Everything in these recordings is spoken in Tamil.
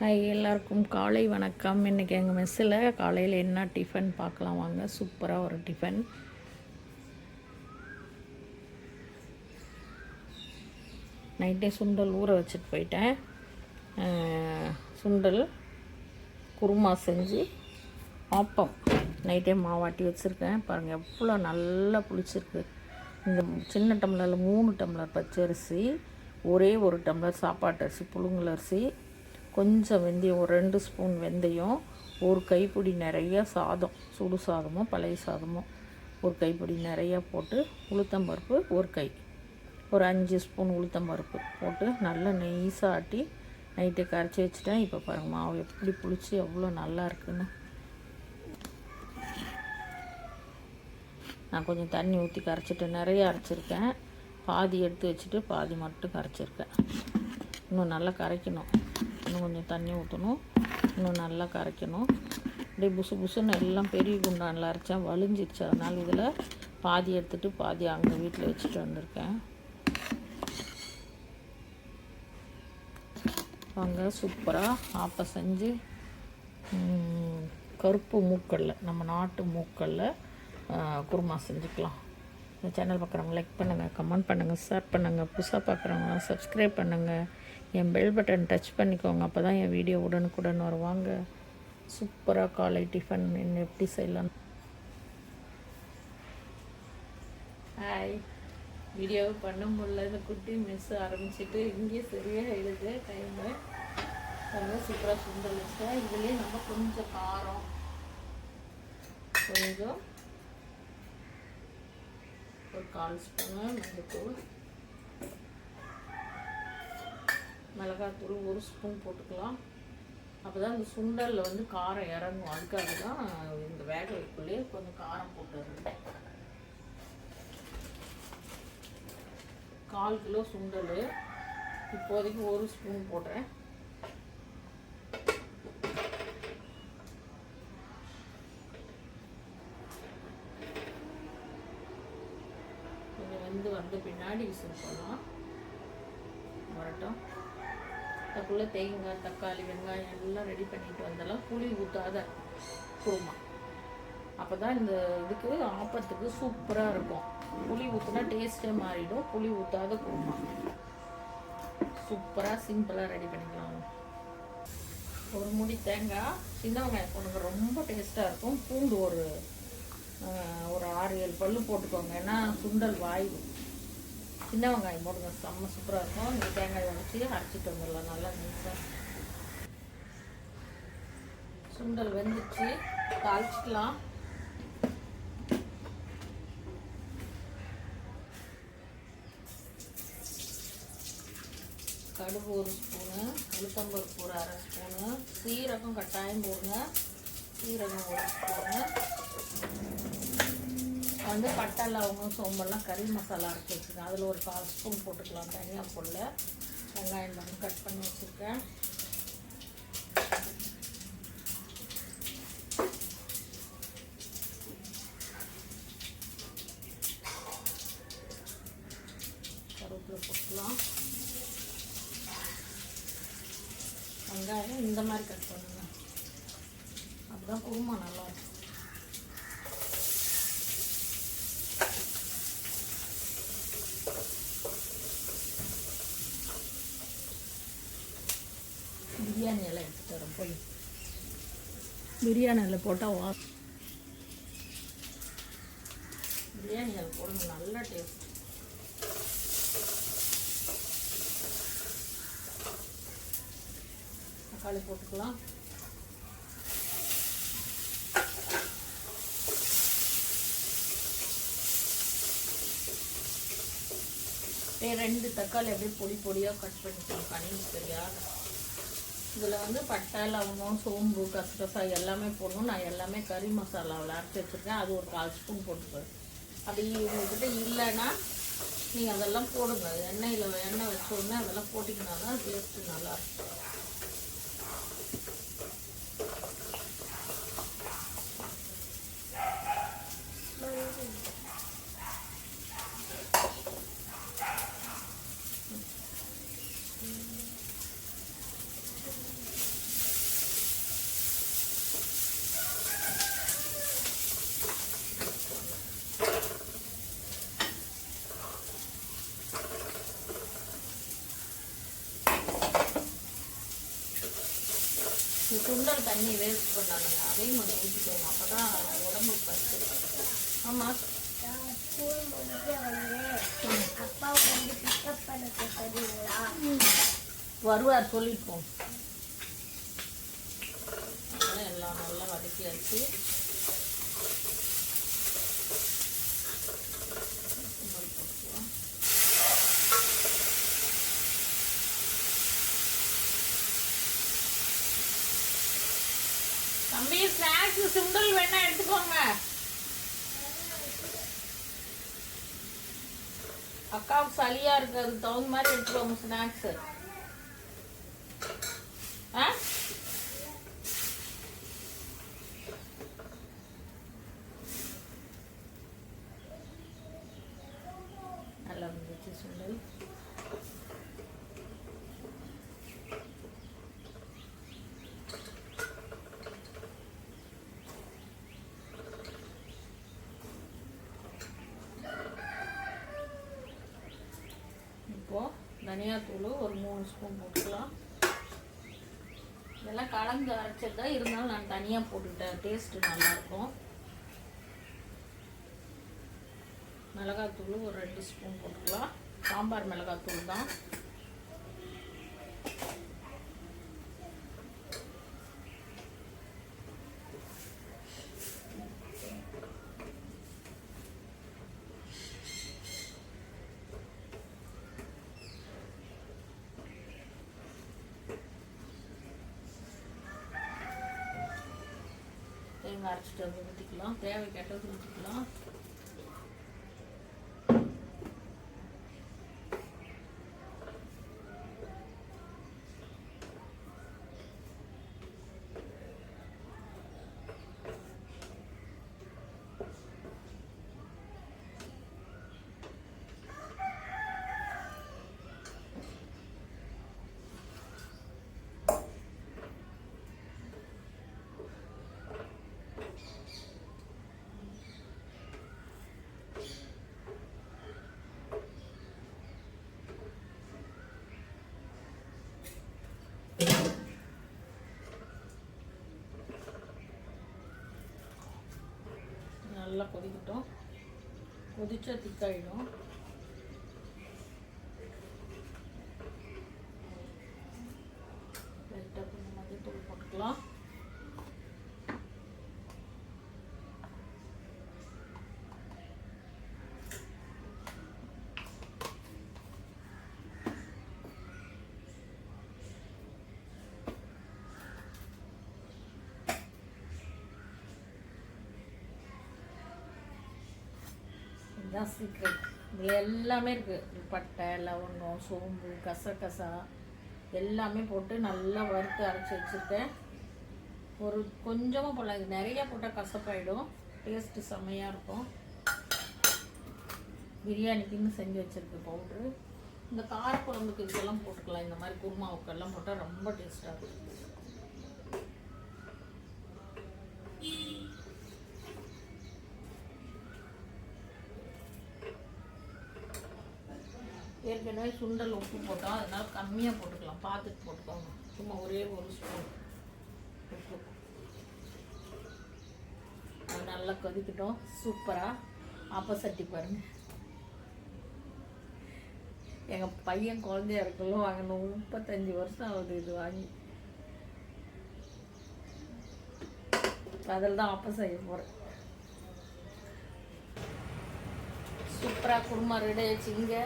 ஹாய் எல்லாருக்கும் காலை வணக்கம். இன்றைக்கி எங்கள் மெஸ்ஸில் காலையில் என்ன டிஃபன் பார்க்கலாம் வாங்க. சூப்பராக ஒரு டிஃபன் நைட்டே சுண்டல் ஊற வச்சுட்டு போயிட்டேன். சுண்டல் குருமா செஞ்சு ஆப்பம். நைட்டே மாவாட்டி வச்சுருக்கேன். பாருங்கள் எவ்வளோ நல்லா புளிச்சிருக்கு. இந்த சின்ன டம்ளரில் மூணு டம்ளர் பச்சரிசி ஒரே ஒரு டம்ளர் சாப்பாட்டு அரிசி புழுங்கல் அரிசி கொஞ்சம் வெந்தயம் ஒரு ரெண்டு ஸ்பூன் வெந்தயம் ஒரு கைப்பிடி நிறையா சாதம் சுடு சாதமோ பழைய சாதமோ ஒரு கைப்பிடி நிறையா போட்டு உளுத்தம்பருப்பு ஒரு கை. ஒரு அஞ்சு ஸ்பூன் உளுத்தம்பருப்பு போட்டு நல்லா நெய்ஸாக ஆட்டி நைட்டே கரைச்சி வச்சுட்டேன். இப்போ பாருங்கள் மாவு எப்படி புளிச்சு எவ்வளோ நல்லா இருக்குன்னு. நான் கொஞ்சம் தண்ணி ஊற்றி கரைச்சிட்டு நிறைய அரைச்சிருக்கேன். பாதி எடுத்து வச்சுட்டு பாதி மட்டும் கரைச்சிருக்கேன். இன்னும் நல்லா கரைக்கணும். இன்னும் கொஞ்சம் தண்ணி ஊற்றணும் இன்னும் நல்லா கரைக்கணும். அப்படியே புசு புசுன்னு எல்லாம் பெரிய குண்டானில் அரைச்சேன் வலிஞ்சிருச்சு. அதனால் இதில் பாதி எடுத்துட்டு பாதி அங்கே வீட்டில் வச்சுட்டு வந்திருக்கேன். வாங்க சூப்பராக ஆப்பை செஞ்சு கருப்பு மூக்கல்ல நம்ம நாட்டு மூக்கல்ல குருமா செஞ்சுக்கலாம். இந்த சேனல் பார்க்குறவங்க லைக் பண்ணுங்கள் கமெண்ட் பண்ணுங்கள் ஷேர் பண்ணுங்கள் புதுசாக பார்க்குறவங்க சப்ஸ்கிரைப் பண்ணுங்கள் என் பெல் பட்டன் டச் பண்ணிக்கோங்க. அப்போ தான் என் வீடியோ உடனுக்குடன் வருவாங்க. சூப்பராக காலை டிஃபன் என்ன எப்படி செய்யலாம்? ஹாய் வீடியோ பண்ண முடியல இந்த குட்டி மிஸ் ஆரம்பிச்சிட்டு இங்கேயே சரியாக எழுது டைமு ரொம்ப சூப்பராக சுண்டல் வச்சேன் இதுலேயே நம்ம கொஞ்சம் காரம். கொஞ்சம் ஒரு கால் ஸ்பூனு மஞ்சத்தூள். மிளகாத்தூள் ஒரு ஸ்பூன் போட்டுக்கலாம். அப்போ தான் இந்த சுண்டலில் வந்து காரம் இறங்கும். அதுக்காக தான் இந்த வேக வேகலைக்குள்ளேயே கொஞ்சம் காரம் போட்டுருங்க கால் கிலோ சுண்டல். இப்போதைக்கு ஒரு ஸ்பூன் போடுறேன் கொஞ்சம் வெந்து வந்த பின்னாடி விசில் போடலாம். வரட்டும். அதுக்குள்ளே தேங்காய் தக்காளி வெங்காயம் எல்லாம் ரெடி பண்ணிட்டு வந்தாலும் புளி ஊற்றாத குருமா. அப்போ தான் இந்த இதுக்கு ஆப்பத்துக்கு சூப்பராக இருக்கும். புளி ஊற்றினா டேஸ்ட்டே மாறிடும். புளி ஊற்றாத குருமா. சூப்பராக சிம்பிளாக ரெடி பண்ணிக்கலாம். ஒரு முடி தேங்காய் சின்ன வெங்காயம் போடுங்க. ரொம்ப டேஸ்ட்டாக இருக்கும். பூண்டு ஒரு ஒரு ஆறு ஏழு பல்லு போட்டுக்கோங்க. ஏன்னா சுண்டல் வாய்வு. சின்ன வெங்காயம் போடுங்க. செம்ம சூப்பராக இருக்கும். இந்த தேங்காய் உடச்சி அரைச்சிட்டு வந்துடலாம். நல்லா நீட்டாக சுண்டல் வெந்துச்சு. தாளிச்சிக்கலாம். கடுகு ஒரு ஸ்பூனு உளுத்தம்பருப்பு ஒரு அரை ஸ்பூனு சீரகம் கட்டாயம் போடுங்க. சீரகம் ஒரு ஸ்பூனு வந்து பட்டை லவங்கம் சோம்பெல்லாம் கறி மசாலா அரைச்சி வச்சுருக்கேன். அதில் ஒரு கால் ஸ்பூன் போட்டுக்கலாம். தனியாக போடல. வெங்காயம் வந்து கட் பண்ணி வச்சுருக்கேன். கருவேப்பிலை போட்டுக்கலாம். வெங்காயம் இந்த மாதிரி கட் பண்ணுங்க. அப்பதான் குருமா நல்லா இருக்கும் பிரியாணி எல்லாம் எடுத்துட்டு வரேன் போய். பிரியாணியில் போட்டால் வா. பிரியாணி எல்லாம் போடுங்க நல்ல டேஸ்ட் தக்காளி போட்டுக்கலாம். ரெண்டு தக்காளி அப்படியே பொடி பொடியாக கட் பண்ணிக்கலாம். கணினி சரியாக இதில் வந்து பட்டை லவங்கம் சோம்பு கசகசா எல்லாமே போடணும். நான் எல்லாமே கறி மசாலாவில் அரைச்சி வச்சுருக்கேன். அது ஒரு கால் ஸ்பூன் போட்டுக்கிறேன் அப்படி உங்கள்கிட்ட இல்லைன்னா நீங்கள் அதெல்லாம் போடுங்க. எண்ணெயில் எண்ணெய் வச்சோடனே அதெல்லாம் போட்டிங்கன்னா தான் டேஸ்ட்டு நல்லாயிருக்கும் சுண்டல் தண்ணி வேஸ்ட் பண்ணானுங்க அதையும் கொஞ்சம் ஊற்றிக்கோங்க அப்போ தான் உடம்புக்கு பத்து ஆமாம் ஸ்கூல் வந்து அப்பாவை வந்து பிக்கப் பண்ண வருவார் சொல்லிப்போம். அதெல்லாம் எல்லாம் நல்லா வதக்கி வச்சு போட்டுக்கலாம். தம்பி ஸ்நாக்ஸ் சுண்டல் வேணா எடுத்துக்கோங்க. அக்காவுக்கு சளியா இருக்கு அதுக்கு தகுந்த மாதிரி எடுத்துக்கோங்க ஸ்நாக்ஸ் ஆ நல்லா இருந்துச்சு சுண்டல் இப்போ தனியாத்தூள் ஒரு மூணு ஸ்பூன் போட்டுக்கலாம். இதெல்லாம் கலந்து அரைச்சதா இருந்தாலும் நான் தனியாக போட்டுக்கிட்டேன். டேஸ்ட்டு நல்லாயிருக்கும். மிளகாத்தூள் ஒரு ரெண்டு ஸ்பூன் போட்டுக்கலாம். சாம்பார் மிளகாத்தூள் தான். தேங்காய் அரைச்சிட்டு வந்து ஊற்றிக்கலாம் தேவை கேட்டது ஊற்றிக்கலாம் நல்லா கொதிக்கட்டும். கொதிச்சா திக்காயிடும் லைட்டாக கொஞ்சம் மஞ்சள் போட்டுக்கலாம் இதுதான் சீக்ரெட் இதில் எல்லாமே இருக்குது பட்டை லவங்கம் சோம்பு கசகசா. எல்லாமே போட்டு நல்லா வறுத்து அரைச்சி வச்சுருக்கேன். ஒரு கொஞ்சமாக போடலாம். இது நிறையா போட்டால் கசப்பாயிடும். டேஸ்ட்டு செம்மையாக இருக்கும். பிரியாணிக்குன்னு செஞ்சு வச்சுருக்கு பவுட்ரு இந்த காரக்குழம்புக்கு இதெல்லாம் போட்டுக்கலாம். இந்த மாதிரி குருமாவுக்கெல்லாம் போட்டால் ரொம்ப டேஸ்ட்டாக இருக்கும். ஏற்கனவே சுண்டல் உப்பு போட்டோம். அதனால கம்மியாக போட்டுக்கலாம். பார்த்துட்டு போட்டுக்கோங்க. சும்மா ஒரே ஒரு ஸ்பூன் உப்பு. அது நல்லா கொதிக்கட்டும். சூப்பராக ஆப்போசட்டி பாருங்க. எங்கள் பையன் குழந்தையா இருக்கலாம் வாங்கணும் முப்பத்தஞ்சு வருஷம் ஆகுது இது வாங்கி. அதில் தான் அப்போ செய்ய போகிறேன் சூப்பராக குருமா ரெடி ஆச்சுங்க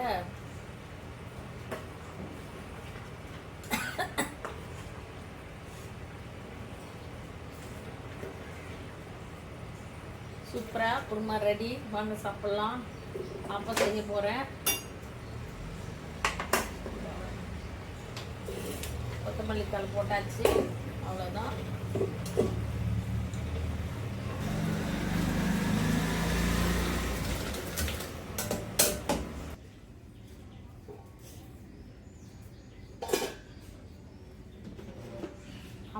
சூப்பராக குருமா ரெடி வாங்க சாப்பிட்லாம். அப்போ செய்ய போகிறேன் கொத்தமல்லி தலை போட்டாச்சு. அவ்வளோதான்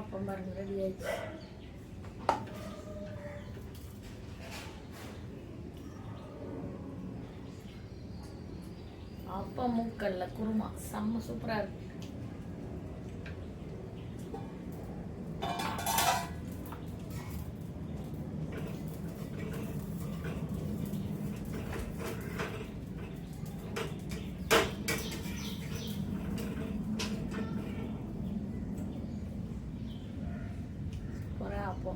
அப்பம் பாருங்க ரெடி ஆயிடுச்சு. அப்பா மூக்கல்ல குருமா. செம்ம சூப்பராக இருக்கு. அப்போ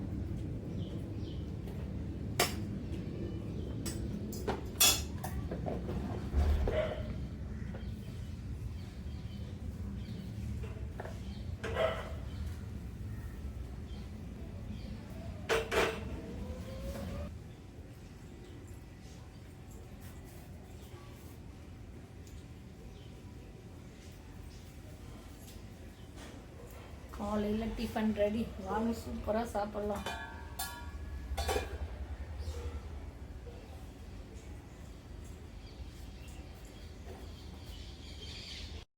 காலையில் டிஃபன் ரெடி வாங்க சூப்பராக சாப்பிட்லாம்.